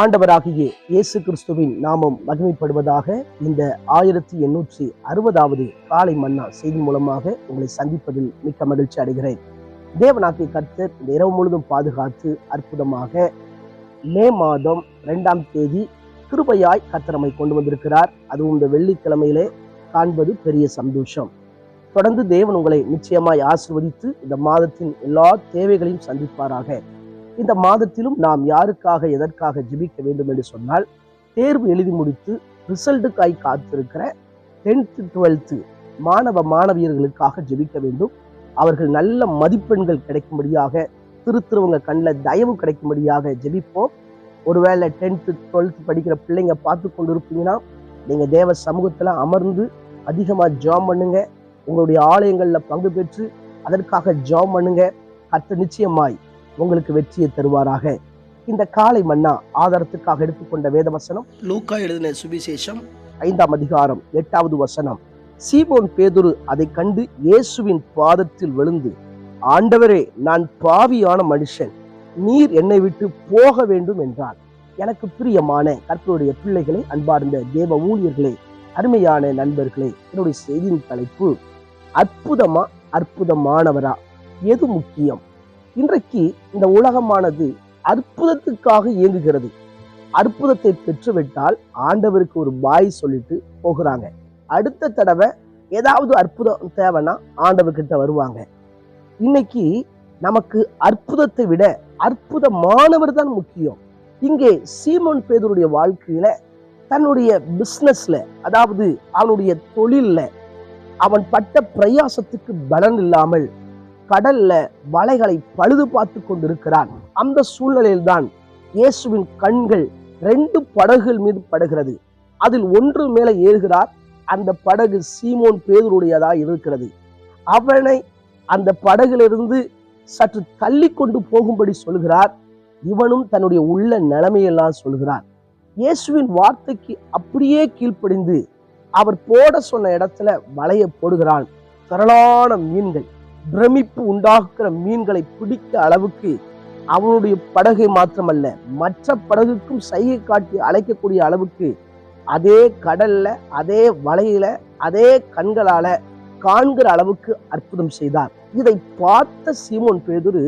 ஆண்டவராகிய இயேசு கிறிஸ்துவின் நாமம் மகிமைப்படுவதாக இந்த ஆயிரத்தி எண்ணூற்றி அறுபதாவது காலை மன்னா செய்தி மூலமாக உங்களை சந்திப்பதில் மிக்க மகிழ்ச்சி அடைகிறேன். தேவனாகிய கர்த்தர் இந்த இரவு முழுதும் பாதுகாத்து அற்புதமாக மே மாதம் இரண்டாம் தேதி கிருபையாய் கத்திரமை கொண்டு வந்திருக்கிறார். அதுவும் இந்த வெள்ளிக்கிழமையிலே காண்பது பெரிய சந்தோஷம். தொடர்ந்து தேவன் உங்களை நிச்சயமாய் ஆசிர்வதித்து இந்த மாதத்தின் எல்லா தேவைகளையும் சந்திப்பாராக. இந்த மாதத்திலும் நாம் யாருக்காக எதற்காக ஜெபிக்க வேண்டும் என்று சொன்னால் தேர்வு எழுதி முடித்து ரிசல்ட்டுக்காய் காத்திருக்கிற டென்த்து டுவெல்த்து மாணவ மாணவியர்களுக்காக ஜெபிக்க வேண்டும். அவர்கள் நல்ல மதிப்பெண்கள் கிடைக்கும்படியாக திருத்துறவங்க கண்ணில் தயவு கிடைக்கும்படியாக ஜெபிப்போம். ஒருவேளை டென்த்து டுவெல்த்து படிக்கிற பிள்ளைங்க பார்த்து கொண்டு இருப்பீங்கன்னா நீங்கள் தேவ சமூகத்தில் அமர்ந்து அதிகமாக ஜாம் பண்ணுங்க. உங்களுடைய ஆலயங்களில் பங்கு பெற்று அதற்காக ஜாம் பண்ணுங்க. கர்த்தர் நிச்சயமாய் உங்களுக்கு வெற்றியை தருவாராக. இந்த காலை மன்னா ஆதாரத்துக்காக எடுத்துக்கொண்ட வேத வசனம் லூக்கா எழுதின சுவிசேஷம். ஐந்தாம் அதிகாரம் எட்டாவது வசனம். சீமோன் பேதுரு அதை கண்டு இயேசுவின் பாதத்தில் விழுந்து ஆண்டவரே நான் பாவியான மனுஷன். நீர் என்னை விட்டு போக வேண்டும் என்றார். எனக்கு பிரியமான கர்த்தருடைய பிள்ளைகளே அன்பார்ந்த தேவ ஊழியர்களே அருமையான நண்பர்களே என்னுடைய செய்தியின் தலைப்பு அற்புதமா அற்புதமானவரா? எது முக்கியம்? இன்றைக்கு இந்த உலகமானது அற்புதத்துக்காக இயங்குகிறது. அற்புதத்தை பெற்றுவிட்டால் ஆண்டவருக்கு ஒரு பாய் சொல்லிட்டு போகிறாங்க. அடுத்த தடவை ஏதாவது அற்புதம் தேவைன்னா ஆண்டவர்கிட்ட வருவாங்க. இன்னைக்கு நமக்கு அற்புதத்தை விட அற்புதமானவர் தான் முக்கியம். இங்கே சீமோன் பேதருடைய வாழ்க்கையில தன்னுடைய பிசினஸ்ல அதாவது அவனுடைய தொழில்ல அவன் பட்ட பிரயாசத்துக்கு பலன் இல்லாமல் கடல்ல வலைகளை பழுது பார்த்து கொண்டிருக்கிறான். அந்த சூழ்நிலையில் தான் இயேசுவின் கண்கள் ரெண்டு படகுகள் மீது படுகிறது. அதில் ஒன்று மேலே ஏறுகிறார் அந்த படகு சீமோன் பேதருடையதா இருக்கிறது. அவனை அந்த படகிலிருந்து சற்று தள்ளி கொண்டு போகும்படி சொல்கிறார். இவனும் தன்னுடைய உள்ள நிலைமையெல்லாம் சொல்கிறார். இயேசுவின் வார்த்தைக்கு அப்படியே கீழ்ப்படிந்து அவர் போட சொன்ன இடத்துல வலையை போடுகிறான். திரளான மீன்கள். பிரமிப்பு உண்டாக்குற மீன்களை பிடிக்க அளவுக்கு அவனுடைய படகை மாத்திரமல்ல மற்ற படகுக்கும் சைகை காட்டி அழைக்கக்கூடிய அளவுக்கு அதே கடல்ல அதே வலையில அதே கண்களால காண்கிற அளவுக்கு அற்புதம் செய்தார். இதை பார்த்த சீமோன் பேதுரு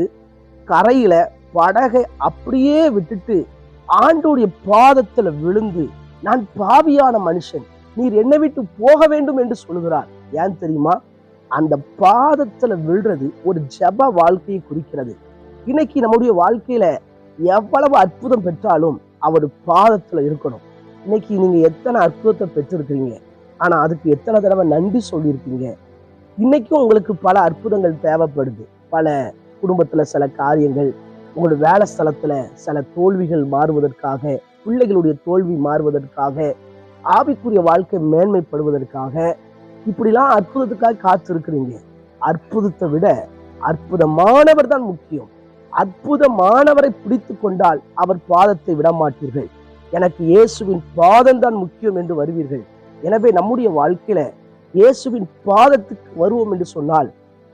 கரையில படகை அப்படியே விட்டுட்டு ஆண்டுடைய பாதத்துல விழுந்து நான் பாவியான மனுஷன் நீர் என்னை விட்டு போக வேண்டும் என்று சொல்கிறார் ஏன் தெரியுமா? அந்த பாதத்துல விழுறது ஒரு ஜப வாழ்க்கையை குறிக்கிறது. இன்னைக்கு நம்முடைய வாழ்க்கையில எவ்வளவு அற்புதம் பெற்றாலும் அவர் பாதத்துல இருக்கணும். இன்னைக்கு நீங்க எத்தனை அற்புதத்தை பெற்றிருக்கிறீங்க? ஆனா அதுக்கு எத்தனை தடவை நன்றி சொல்லியிருக்கீங்க? இன்னைக்கும் உங்களுக்கு பல அற்புதங்கள் தேவைப்படுது. பல குடும்பத்துல சில காரியங்கள் உங்களுடைய வேலை ஸ்தலத்துல சில தோல்விகள் மாறுவதற்காக பிள்ளைகளுடைய தோல்வி மாறுவதற்காக ஆவிக்குரிய வாழ்க்கை மேன்மைப்படுவதற்காக இப்படிலாம் அற்புதத்துக்காக காத்திருக்கிறீங்க. அற்புதத்தை விட அற்புதமானவர் தான் முக்கியம். அற்புதமானவரை பிடித்து கொண்டால் அவர் பாதத்தை விட மாட்டீர்கள் எனக்கு இயேசுவின் பாதம் தான் முக்கியம் என்று வருவீர்கள். எனவே நம்முடைய வாழ்க்கையில இயேசுவின் பாதத்துக்கு வருவோம் என்று சொன்னால்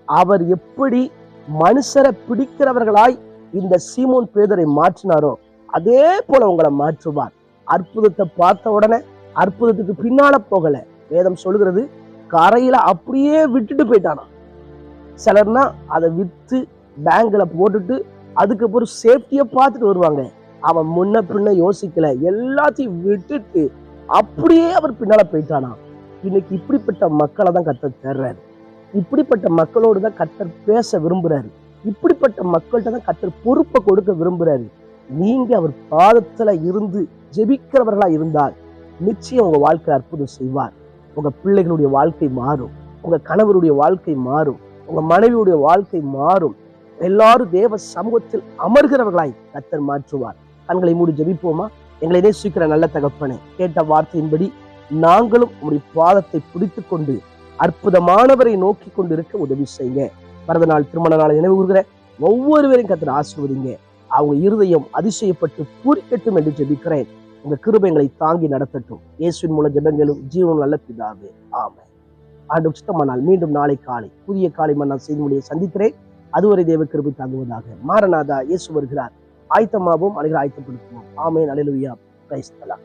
அவர் எப்படி மனுஷரை பிடிக்கிறவர்களாய் இந்த சீமோன் பேதரை மாற்றினாரோ அதே போல உங்களை மாற்றுவார். அற்புதத்தை பார்த்த உடனே அற்புதத்துக்கு பின்னால போகல. வேதம் சொல்லுகிறது கரையில் அப்படியே விட்டுட்டு போயிட்டானா. சிலர்னா அதை விற்று பேங்கில் போட்டுட்டு அதுக்கப்புறம் சேஃப்டியை பார்த்துட்டு வருவாங்க. அவன் முன்ன பின்ன யோசிக்கல. எல்லாத்தையும் விட்டுட்டு அப்படியே அவர் பின்னால் போயிட்டானா. இன்னைக்கு இப்படிப்பட்ட மக்களை தான் கத்தர் தேர்றாரு. இப்படிப்பட்ட மக்களோடு தான் கத்தர் பேச விரும்புகிறாரு இப்படிப்பட்ட மக்கள்கிட்ட தான் கத்தர் பொறுப்பை கொடுக்க விரும்புகிறாரு நீங்கள் அவர் பாதத்தில் இருந்து ஜெபிக்கிறவர்களாக இருந்தால் நிச்சயம் உங்கள் வாழ்க்கை அற்புதம் செய்வார். உங்க பிள்ளைகளுடைய வாழ்க்கை மாறும். உங்க கணவருடைய வாழ்க்கை மாறும். உங்க மனைவியுடைய வாழ்க்கை மாறும். எல்லாரும் தேவ சமூகத்தில் அமர்கிறவர்களாய் கத்தர் மாற்றுவார். கண்களை மூடி ஜபிப்போமா? எங்களை நேசிக்கிற நல்ல தகப்பனே கேட்ட வார்த்தையின்படி நாங்களும் உங்களுடைய பாதத்தை பிடித்து கொண்டு அற்புதமானவரை நோக்கி கொண்டு இருக்க உதவி செய்யுங்க. பிறந்த நாள் திருமண நாள் நினைவு கூறுகிற ஒவ்வொருவரையும் கத்தர் ஆசிர்வதிங்க. அவங்க இருதயம் அதிசயப்பட்டு பூரிக்கட்டும் என்று ஜெபிக்கிறேன். உங்க கிருபைகளை தாங்கி நடத்தட்டும். இயேசுவின் மூல ஜெபங்களும் ஜீவன் நல்ல பிதாவே. ஆமை ஆண்டு சுத்தமானால் மீண்டும் நாளை காலை புதிய காலை மன்னால் செய்து முடிய சந்திக்கிறேன். அதுவரை தேவ கிருபை தாங்குவதாக மாரநாதா இயேசு வருகிறார். ஆயத்தமாகவும் அழகிற ஆயத்தப்படுத்துவோம். ஆமை அலையிலுயா கிரைஸ்தலா